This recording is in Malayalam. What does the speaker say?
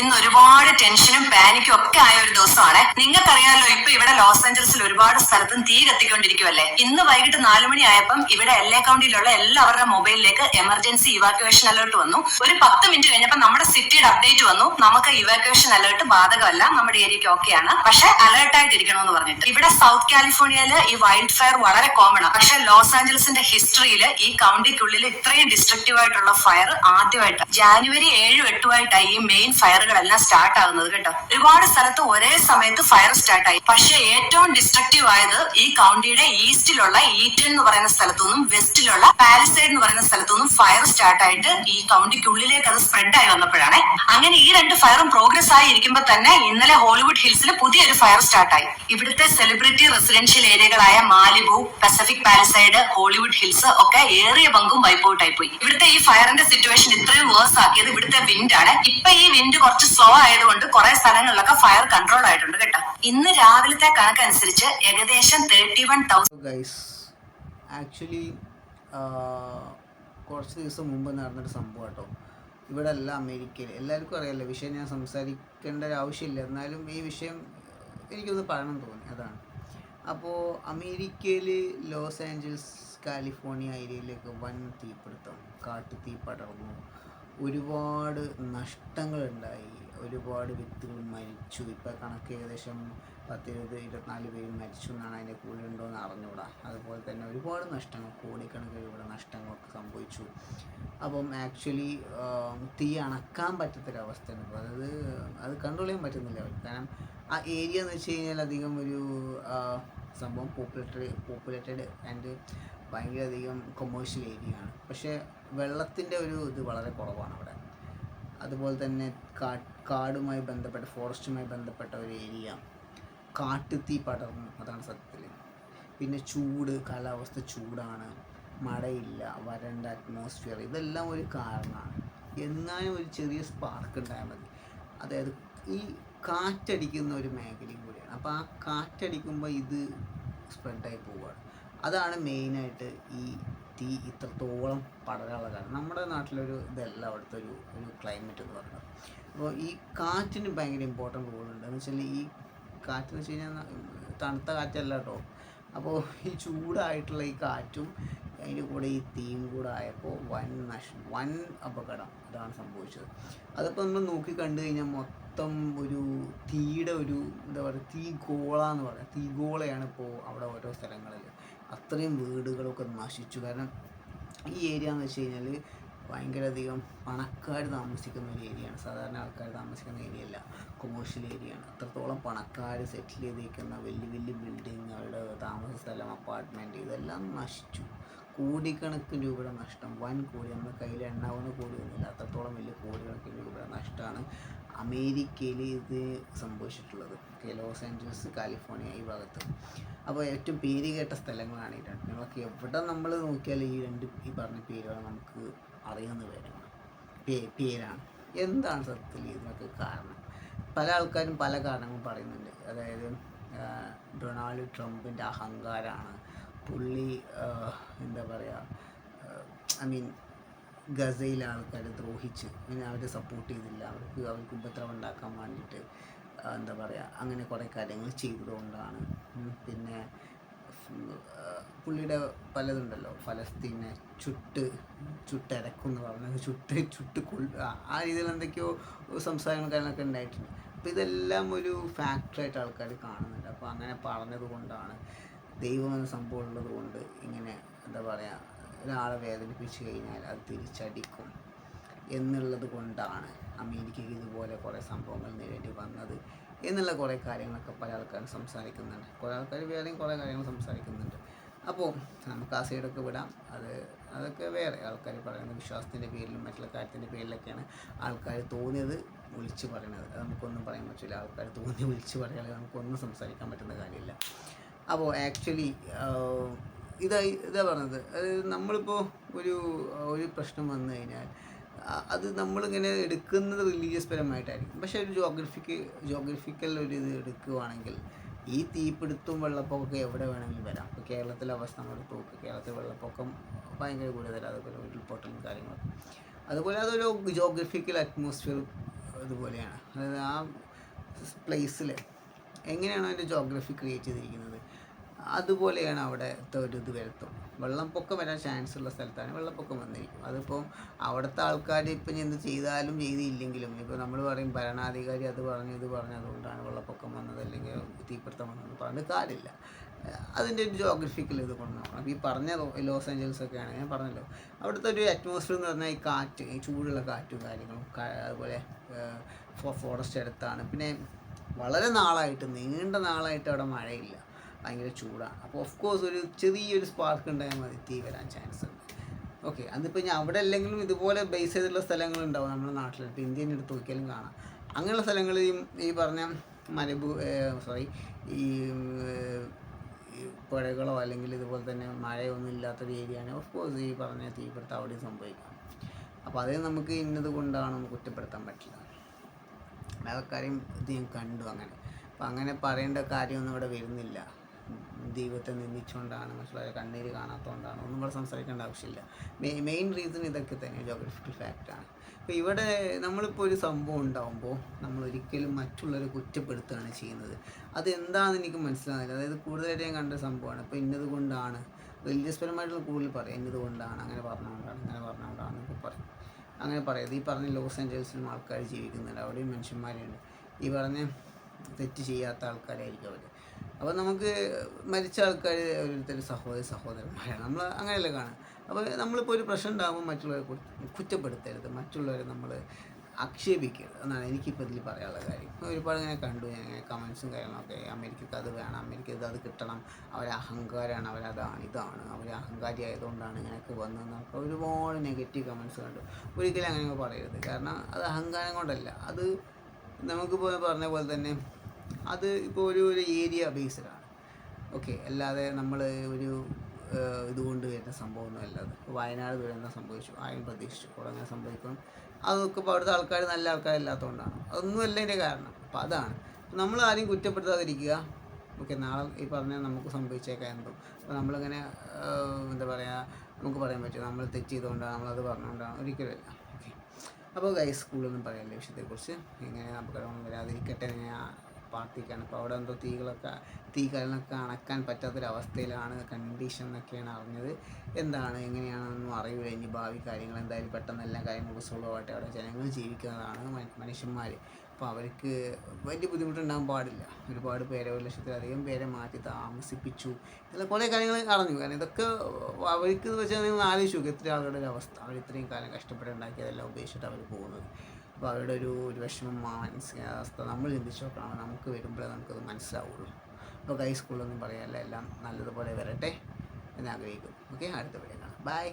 ഇന്ന് ഒരുപാട് ടെൻഷനും പാനിക്കും ഒക്കെ ആയ ഒരു ദിവസമാണ്. നിങ്ങൾക്കറിയാലോ ഇപ്പൊ ഇവിടെ ലോസ് ഏഞ്ചൽസിൽ ഒരുപാട് സ്ഥലത്തും തീ കത്തിക്കൊണ്ടിരിക്കുവല്ലേ? ഇന്ന് വൈകിട്ട് നാലു മണി ആയപ്പം ഇവിടെ എല്ലാ കൗണ്ടിയിലുള്ള എല്ലാവരുടെ മൊബൈലിലേക്ക് എമർജൻസി ഇവാക്യുവേഷൻ അലേർട്ട് വന്നു. ഒരു പത്ത് മിനിറ്റ് കഴിഞ്ഞപ്പോൾ നമ്മുടെ സിറ്റിയുടെ അപ്ഡേറ്റ് വന്നു. നമുക്ക് ഇവാക്യുവേഷൻ അലേർട്ട് ബാധകമല്ല. നമ്മുടെ ഏരിയക്ക് ഓക്കെയാണ്. പക്ഷെ അലേർട്ട് ആയിട്ടിരിക്കണമെന്ന് പറഞ്ഞിട്ട്. ഇവിടെ സൗത്ത് കാലിഫോർണിയയിൽ ഈ വൈൽഡ് ഫയർ വളരെ കോമൺ ആണ് പക്ഷെ ലോസ് ആഞ്ചൽസിന്റെ ഹിസ്റ്ററിയിൽ ഈ കൗണ്ടിക്കുള്ളിൽ ഇത്രയും ഡിസ്ട്രക്റ്റീവ് ആയിട്ടുള്ള ഫയർ ആദ്യമായിട്ട്. ജാനുവരി ഏഴും എട്ടുമായിട്ടായി ഈ മെയിൻ ഫയറുകളെല്ലാം സ്റ്റാർട്ട് ആകുന്നത് കേട്ടോ. ഒരുപാട് സ്ഥലത്ത് ഒരേ സമയത്ത് ഫയർ സ്റ്റാർട്ട് ആയി. പക്ഷേ ഏറ്റവും ഡിസ്ട്രക്റ്റീവ് ആയത് ഈ കൗണ്ടിയുടെ ഈസ്റ്റിലുള്ള ഈറ്റൻ എന്ന് പറയുന്ന സ്ഥലത്തുനിന്നും വെസ്റ്റിലുള്ള പാലസൈഡ് എന്ന് പറയുന്ന സ്ഥലത്തുനിന്നും ഫയർ സ്റ്റാർട്ട് ആയിട്ട് ഈ കൗണ്ടിക്കുള്ളിലേക്ക് അത് സ്പ്രെഡ് ആയി വന്നപ്പോഴാണ്. അങ്ങനെ ഈ രണ്ട് ഫയറും പ്രോഗ്രസ് ആയി ഇരിക്കുമ്പോൾ തന്നെ ഇന്നലെ ഹോളിവുഡ് ഹിൽസിൽ പുതിയൊരു ഫയർ സ്റ്റാർട്ട് ആയി. ഇവിടുത്തെ celebrity residential ഏരിയകളായ Malibu Pacific Palisades Hollywood hills ഒക്കെ ഏറിയ പങ്കും വൈപ്പ് ഔട്ട് ആയി പോയി. ഇവിടുത്തെ ഈ ഫയറിന്റെ സിറ്റുവേഷൻ ഇത്രയും വേഴ്സ് ആക്കിയത് ഇവിടുത്തെ വിൻഡ് ആണ്. ഇപ്പൊ ഈ വിൻഡ് കുറച്ച് സ്ലോ ആയതുകൊണ്ട് കുറെ സ്ഥലങ്ങളിലൊക്കെ ഫയർ കൺട്രോൾ ആയിട്ടുണ്ട് കേട്ടോ. ഇന്ന് രാവിലത്തെ കണക്കനുസരിച്ച് ഏകദേശം തേർട്ടി വൺ തൗസൻഡ് ആക്ച്വലി കുറച്ച് ദിവസം മുമ്പ് നടന്നൊരു സംഭവം കേട്ടോ. ഇവിടെ അല്ല അമേരിക്കയിൽ. എല്ലാവർക്കും അറിയാമല്ലോ വിഷയം ഞാൻ സംസാരിക്കേണ്ട ഒരു ആവശ്യമില്ല. എന്നാലും ഈ വിഷയം എനിക്കൊന്ന് പറയണം തോന്നി. അതാണ്. അപ്പോൾ അമേരിക്കയിൽ ലോസ് ആഞ്ചൽസ് കാലിഫോർണിയ ഏരിയയിലേക്ക് വൻ തീപിടുത്തം. കാട്ടു തീ പടർന്നു. ഒരുപാട് നഷ്ടങ്ങളുണ്ടായി. ഒരുപാട് വ്യക്തികൾ മരിച്ചു. ഇപ്പോൾ കണക്ക് ഏകദേശം പത്തിരുപത് ഇരുപത്തിനാല് പേര് മരിച്ചു എന്നാണ് അതിന്റെ കൂടെ ഉണ്ടോ എന്ന് അറിഞ്ഞുകൂടാ. അതുപോലെ തന്നെ ഒരുപാട് നഷ്ടങ്ങൾ കോടിക്കണക്കിന് രൂപയുടെ നഷ്ടങ്ങളൊക്കെ സംഭവിച്ചു. അപ്പം ആക്ച്വലി തീ അണക്കാൻ പറ്റാത്തൊരവസ്ഥയാണ് ഇപ്പോൾ അതായത് അത് കൺട്രോൾ ചെയ്യാൻ പറ്റുന്നില്ല. കാരണം ആ ഏരിയ എന്ന് വെച്ച് കഴിഞ്ഞാൽ അധികം ഒരു സംഭവം പോപ്പുലേറ്റഡ് പോപ്പുലേറ്റഡ് ആൻഡ് ഭയങ്കര അധികം കൊമേഴ്ഷ്യൽ ഏരിയ ആണ്. പക്ഷേ വെള്ളത്തിന്റെ ഒരു ഇത് വളരെ കുറവാണ് അവിടെ. അതുപോലെ തന്നെ കാ കാടുമായി ബന്ധപ്പെട്ട ഫോറസ്റ്റുമായി ബന്ധപ്പെട്ട ഒരു ഏരിയ കാട്ടുതീ പടർന്നു അതാണ് സത്യത്തിൽ. പിന്നെ ചൂട് കാലാവസ്ഥ ചൂടാണ്. മഴയില്ല വരണ്ട അറ്റ്മോസ്ഫിയർ ഇതെല്ലാം ഒരു കാരണമാണ്. എന്നാലും ഒരു ചെറിയ സ്പാർക്ക് ഉണ്ടായാൽ മതി. അതായത് ഈ കാറ്റടിക്കുന്ന ഒരു മേഖലയും കൂടിയാണ്. അപ്പോൾ ആ കാറ്റടിക്കുമ്പോൾ ഇത് സ്പ്രെഡായി പോവുകയാണ് അതാണ് മെയിനായിട്ട് ഈ തീ ഇത്രത്തോളം പടരാനുള്ള കാരണം. നമ്മുടെ നാട്ടിലൊരു ഇതല്ല അവിടുത്തെ ഒരു ഒരു ക്ലൈമറ്റ് എന്ന് പറയുന്നത്. അപ്പോൾ ഈ കാറ്റിന് ഭയങ്കര ഇമ്പോർട്ടന്റ് റോളുണ്ട് എന്ന് വെച്ചാൽ ഈ കാറ്റെന്ന് വെച്ച് കഴിഞ്ഞാൽ തണുത്ത കാറ്റല്ല കേട്ടോ അപ്പോൾ ഈ ചൂടായിട്ടുള്ള ഈ കാറ്റും അതിന്റെ കൂടെ ഈ തീയും കൂടെ ആയപ്പോൾ വൻ നഷ് വൻ അപകടം അതാണ് സംഭവിച്ചത്. അതിപ്പോൾ നമ്മൾ നോക്കി കണ്ടു കഴിഞ്ഞാൽ മൊത്തം ഒരു തീയുടെ ഒരു എന്താ പറയുക തീ ഗോള എന്ന് പറയുക തീ ഗോളയാണ് ഇപ്പോൾ അവിടെ ഓരോ സ്ഥലങ്ങളിൽ. അത്രയും വീടുകളൊക്കെ നശിച്ചു. കാരണം ഈ ഏരിയ എന്ന് വെച്ച് കഴിഞ്ഞാൽ ഭയങ്കര അധികം പണക്കാർ താമസിക്കുന്ന ഒരു ഏരിയയാണ് സാധാരണ ആൾക്കാർ താമസിക്കുന്ന ഏരിയ അല്ല. കൊമേഴ്ഷ്യൽ ഏരിയയാണ് അത്രത്തോളം പണക്കാർ സെറ്റിൽ ചെയ്തിരിക്കുന്ന വലിയ വലിയ ബിൽഡിങ്ങുകളുടെ താമസ സ്ഥലം അപ്പാർട്ട്മെന്റ് ഇതെല്ലാം നശിച്ചു. കോടിക്കണക്കിന് രൂപയുടെ നഷ്ടം. വൻ കോടി. നമ്മുടെ കയ്യിൽ എണ്ണാവുന്ന കോടിയൊന്നുമില്ല അത്രത്തോളം വലിയ കോടിക്കണക്കിന് രൂപയുടെ നഷ്ടമാണ് അമേരിക്കയിൽ ഇത് സംഭവിച്ചിട്ടുള്ളത്. ലോസ് ആഞ്ചലസ് കാലിഫോർണിയ ഈ ഭാഗത്ത്. അപ്പോൾ ഏറ്റവും പേര് കേട്ട സ്ഥലങ്ങളാണ് ഈ രണ്ട്. നമുക്ക് എവിടെ നമ്മൾ നോക്കിയാലും ഈ രണ്ട് ഈ പറഞ്ഞ പേരുകൾ നമുക്ക് അറിയാവുന്ന പേരാണ്. എന്താണ് സത്യത്തിൽ ഇതിനൊക്കെ കാരണം? പല ആൾക്കാരും പല കാരണങ്ങളും പറയുന്നുണ്ട്. അതായത് ഡൊണാൾഡ് ട്രംപിന്റെ അഹങ്കാരമാണ് പുള്ളി എന്താ പറയുക ഐ മീൻ ഗസയിലെ ആൾക്കാരെ ദ്രോഹിച്ച് പിന്നെ അവരെ സപ്പോർട്ട് ചെയ്തില്ല. അവർക്ക് അവർക്ക് ഉപദ്രവം ഉണ്ടാക്കാൻ വേണ്ടിയിട്ട് എന്താ പറയുക അങ്ങനെ കുറേ കാര്യങ്ങൾ ചെയ്തതുകൊണ്ടാണ്. പിന്നെ പുള്ളിയുടെ പലതുണ്ടല്ലോ. ഫലസ്തീനെ ചുട്ട് ചുട്ടരക്കും പറഞ്ഞ ചുട്ട് ചുട്ട് കൊള്ള ആ- രീതിയിൽ എന്തൊക്കെയോ സംസാരങ്ങൾ കാര്യങ്ങളൊക്കെ ഉണ്ടായിട്ടുണ്ട്. അപ്പോൾ ഇതെല്ലാം ഒരു ഫാക്ടറായിട്ട് ആൾക്കാർ കാണുന്നുണ്ട്. അപ്പോൾ അങ്ങനെ പറഞ്ഞത് കൊണ്ടാണ് ദൈവം എന്ന സംഭവം ഉള്ളത് കൊണ്ട് ഇങ്ങനെ എന്താ പറയുക ഒരാളെ വേദനിപ്പിച്ചു കഴിഞ്ഞാൽ അത് തിരിച്ചടിക്കും എന്നുള്ളത് കൊണ്ടാണ് അമേരിക്കയ്ക്ക് ഇതുപോലെ കുറേ സംഭവങ്ങൾ നേരിടേണ്ടി വന്നത്. എന്നുള്ള കുറേ കാര്യങ്ങളൊക്കെ പല ആൾക്കാരും സംസാരിക്കുന്നുണ്ട്. കുറേ ആൾക്കാർ വേറെയും കുറേ കാര്യങ്ങൾ സംസാരിക്കുന്നുണ്ട്. അപ്പോൾ നമുക്ക് ആ സൈഡൊക്കെ വിടാം. അത് അതൊക്കെ വേറെ ആൾക്കാർ പറയുന്നത് വിശ്വാസത്തിന്റെ പേരിലും മറ്റുള്ള കാര്യത്തിന്റെ പേരിലൊക്കെയാണ് ആൾക്കാർ തോന്നിയത് വിളിച്ച് പറയുന്നത് അത് നമുക്കൊന്നും പറയാൻ പറ്റില്ല. ആൾക്കാർ തോന്നി വിളിച്ച് പറയാതെ നമുക്കൊന്നും സംസാരിക്കാൻ പറ്റുന്ന കാര്യമില്ല. അപ്പോൾ ആക്ച്വലി ഇതായി ഇതാ പറഞ്ഞത്. നമ്മളിപ്പോൾ ഒരു ഒരു പ്രശ്നം വന്നു കഴിഞ്ഞാൽ അത് നമ്മളിങ്ങനെ എടുക്കുന്നത് റിലീജിയസ് പരമായിട്ടായിരിക്കും. പക്ഷേ ഒരു ജോഗ്രഫിക്ക് ജോഗ്രഫിക്കൽ ഒരു ഇത് എടുക്കുകയാണെങ്കിൽ ഈ തീപിടുത്തവും വെള്ളപ്പൊക്കമൊക്കെ എവിടെ വേണമെങ്കിലും വരാം. ഇപ്പോൾ കേരളത്തിലെ അവസ്ഥ നമ്മൾ നോക്കുക കേരളത്തിൽ വെള്ളപ്പൊക്കം ഭയങ്കര കൂടുതലാണ്. അതുപോലെ ഉരുൾപൊട്ടലും കാര്യങ്ങളൊക്കെ. അതുപോലെ അതൊരു ജോഗ്രഫിക്കൽ അറ്റ്മോസ്ഫിയർ ഇതുപോലെയാണ്. അതായത് ആ പ്ലേസിൽ എങ്ങനെയാണ് അതിന്റെ ജോഗ്രഫി ക്രിയേറ്റ് ചെയ്തിരിക്കുന്നത്? അതുപോലെയാണ് അവിടുത്തെ ഒരു ഇത് വരുത്തും. വെള്ളപ്പൊക്കം വരാൻ ചാൻസ് ഉള്ള സ്ഥലത്താണ് വെള്ളപ്പൊക്കം വന്നിരിക്കും. അതിപ്പോൾ അവിടുത്തെ ആൾക്കാർ ഇപ്പം എന്ത് ചെയ്താലും ചെയ്തില്ലെങ്കിലും ഇപ്പോൾ നമ്മൾ പറയും ഭരണാധികാരി അത് പറഞ്ഞു ഇത് പറഞ്ഞു അതുകൊണ്ടാണ് വെള്ളപ്പൊക്കം വന്നത് അല്ലെങ്കിൽ തീപിടുത്തം വന്നത് പറഞ്ഞിട്ട് കാര്യമില്ല. അതിന്റെ ഒരു ജോഗ്രഫിക്കൽ ഇത് കൊണ്ട് നോക്കണം. ഈ പറഞ്ഞ ലോസ് ഏഞ്ചൽസ് ആണ് ഞാൻ പറഞ്ഞല്ലോ. അവിടുത്തെ ഒരു അറ്റ്മോസ്ഫിയർ എന്ന് പറഞ്ഞാൽ ഈ കാറ്റ് ഈ ചൂടുള്ള കാറ്റും കാര്യങ്ങളും അതുപോലെ ഫോറസ്റ്റ് അടുത്താണ്. പിന്നെ വളരെ നാളായിട്ട് നീണ്ട നാളായിട്ട് അവിടെ മഴയില്ല. ഭയങ്കര ചൂടാണ്. അപ്പോൾ ഓഫ് കോഴ്സ് ഒരു ചെറിയൊരു സ്പാർക്ക് ഉണ്ടായാൽ മതി തീ വരാൻ ചാൻസ് ഉണ്ട്. ഓക്കെ അതിപ്പോൾ ഞാൻ അവിടെ അല്ലെങ്കിലും ഇതുപോലെ ബേസ് ചെയ്തിട്ടുള്ള സ്ഥലങ്ങളുണ്ടാവും നമ്മുടെ ഇപ്പോൾ ഇന്ത്യൻ എടുത്ത് നോക്കിയാലും കാണാം. അങ്ങനെയുള്ള സ്ഥലങ്ങളിലും ഈ- പറഞ്ഞ മരുഭൂ സോറി ഈ പുഴകളോ അല്ലെങ്കിൽ ഇതുപോലെ തന്നെ മഴയൊന്നും ഇല്ലാത്തൊരു ഏരിയയാണ് ഓഫ് കോഴ്സ് ഈ പറഞ്ഞ തീപിടുത്തം അവിടെ സംഭവിക്കാം. അപ്പോൾ അതേ നമുക്ക് ഇന്നത് കൊണ്ടാണ് കുറ്റപ്പെടുത്താൻ പറ്റില്ല. അതൊക്കെ ഇത് ഞാൻ കണ്ടു അങ്ങനെ. അപ്പം അങ്ങനെ പറയേണ്ട കാര്യമൊന്നും ഇവിടെ വരുന്നില്ല. ദൈവത്തെ നിന്ദിച്ചുകൊണ്ടാണ് മറ്റുള്ളവരെ കണ്ണീര് കാണാത്തതുകൊണ്ടാണ് ഒന്നും കൂടെ സംസാരിക്കേണ്ട ആവശ്യമില്ല. മെയിൻ മെയിൻ റീസൺ ഇതൊക്കെ തന്നെ ജോഗ്രഫിക്കൽ ഫാക്റ്റാണ് അപ്പോൾ ഇവിടെ നമ്മളിപ്പോൾ ഒരു സംഭവം ഉണ്ടാകുമ്പോൾ നമ്മൾ ഒരിക്കലും മറ്റുള്ളവരെ കുറ്റപ്പെടുത്തുകയാണ് ചെയ്യുന്നത്. അത് അതെന്താണെന്ന് എനിക്ക് മനസ്സിലാകുന്നില്ല അതായത് കൂടുതലായിട്ട് ഞാൻ കണ്ട സംഭവമാണ്. ഇപ്പോൾ ഇന്നതുകൊണ്ടാണ് കൊണ്ടാണ് റിലീജിയസ് പരമായിട്ടുള്ള കൂടുതൽ പറയും ഇന്നത് കൊണ്ടാണ് അങ്ങനെ പറഞ്ഞുകൊണ്ടാണ് അങ്ങനെ പറഞ്ഞുകൊണ്ടാണ് എന്നൊക്കെ പറയും. അങ്ങനെ പറയാം. ഈ പറഞ്ഞ ലോസ് ഏഞ്ചൽസിലും ആൾക്കാർ ജീവിക്കുന്നുണ്ട്. അവിടെയും മനുഷ്യന്മാരുണ്ട്. ഈ പറഞ്ഞ തെറ്റ് ചെയ്യാത്ത ആൾക്കാരായിരിക്കും അവർ അപ്പോൾ നമുക്ക് മരിച്ച ആൾക്കാർ ഓരോരുത്തർ സഹോദര സഹോദരന്മാരാണ്. നമ്മൾ അങ്ങനെയല്ല കാണുക. അപ്പോൾ നമ്മളിപ്പോൾ ഒരു പ്രശ്നം ഉണ്ടാകുമ്പോൾ മറ്റുള്ളവരെ കുറ്റപ്പെടുത്തരുത്. മറ്റുള്ളവരെ നമ്മൾ ആക്ഷേപിക്കരുത്. എന്നാണ് എനിക്കിപ്പോൾ ഇതിൽ പറയാനുള്ള കാര്യം. ഒരുപാട് ഇങ്ങനെ കണ്ടു. ഞാൻ ഇങ്ങനെ കമൻസും കാര്യങ്ങളൊക്കെ അമേരിക്കക്ക് അത് വേണം. അമേരിക്കക്ക് അത് കിട്ടണം. അവർ അഹങ്കാരമാണ് അവരതാണ് ഇതാണ്. അവർ അഹങ്കാരി ആയതുകൊണ്ടാണ് ഇങ്ങനെയൊക്കെ വന്നതെന്നൊക്കെ ഒരുപാട് നെഗറ്റീവ് കമൻസ് കണ്ടു. ഒരിക്കലും അങ്ങനെ പറയരുത്. കാരണം അത് അഹങ്കാരം കൊണ്ടല്ല. അത് നമുക്കിപ്പോൾ പറഞ്ഞ പോലെ തന്നെ അത് ഇപ്പോൾ ഒരു ഒരു ഏരിയ ബേസ്ഡാണ് ഓക്കെ അല്ലാതെ നമ്മൾ ഒരു ഇതുകൊണ്ട് വരുന്ന സംഭവമൊന്നുമല്ല അത് വയനാട് ദുരന്തം സംഭവിച്ചു? ആരും പ്രതീക്ഷിച്ചു. അങ്ങനെ സംഭവിക്കണം അതൊക്കെ ഇപ്പോൾ അവിടുത്തെ ആൾക്കാർ നല്ല ആൾക്കാരില്ലാത്തതുകൊണ്ടാണ് അതൊന്നുമല്ല അതിന്റെ കാരണം. അപ്പോൾ അതാണ്. നമ്മൾ ആരെയും കുറ്റപ്പെടുത്താതിരിക്കുക. ഓക്കെ നാളെ ഈ പറഞ്ഞ നമുക്ക് സംഭവിച്ചേക്കാം എന്തോ. അപ്പോൾ നമ്മളിങ്ങനെ എന്താ പറയുക നമുക്ക് പറയാൻ പറ്റും. നമ്മൾ തെറ്റ് ചെയ്തുകൊണ്ടാണ് നമ്മളത് പറഞ്ഞുകൊണ്ടാണ് ഒരിക്കലുമില്ല ഓക്കെ അപ്പോൾ ഗൈസ് സ്കൂളൊന്നും പറയാനില്ല വിഷയത്തെക്കുറിച്ച്. ഇങ്ങനെ നമുക്ക് വരാതിരിക്കട്ടെ ഞാൻ പ്രാർത്ഥിക്കുകയാണ് അപ്പോൾ അവിടെ എന്തോ തീകളൊക്കെ തീകളൊക്കെ അണക്കാൻ പറ്റാത്തൊരവസ്ഥയിലാണ് കണ്ടീഷൻ എന്നൊക്കെയാണ് അറിഞ്ഞത്. എന്താണ് എങ്ങനെയാണെന്നൊന്നും അറിയില്ല. ഇനി ഭാവി കാര്യങ്ങൾ എന്തായാലും പെട്ടെന്ന് എല്ലാ കാര്യങ്ങളും സുഖമായിട്ട് അവിടെ ജനങ്ങൾ ജീവിക്കുന്നതാണ് മനുഷ്യന്മാർ അപ്പോൾ അവർക്ക് വലിയ ബുദ്ധിമുട്ടുണ്ടാകാൻ പാടില്ല. ഒരുപാട് പേരെ ഒരു ലക്ഷത്തിലധികം പേരെ മാറ്റി താമസിപ്പിച്ചു. ഇതെല്ലാം കുറേ കാര്യങ്ങൾ അറിഞ്ഞു. കാരണം ഇതൊക്കെ അവർക്ക് എന്ന് വെച്ചാൽ നിങ്ങൾ ആലോചിച്ചു എത്ര ആളുകളുടെ ഒരു അവസ്ഥ. അവർ ഇത്രയും കാലം കഷ്ടപ്പെട്ടുണ്ടാക്കിയതെല്ലാം ഉപേക്ഷിച്ചിട്ട് അവർ പോകുന്നത്. അപ്പോൾ അവരുടെ ഒരു ഒരു വിഷമം മാനസികാവസ്ഥ നമ്മൾ ചിന്തിച്ച് നോക്കണം നമുക്ക് വരുമ്പോഴേ നമുക്കത് മനസ്സിലാവുള്ളൂ. അപ്പോൾ ഹൈസ്കൂളിലൊന്നും പറയാനല്ല എല്ലാം നല്ലതുപോലെ വരട്ടെ എന്ന് ആഗ്രഹിക്കും ഓക്കെ അടുത്ത വീഡിയോ കാണാം. ബൈ.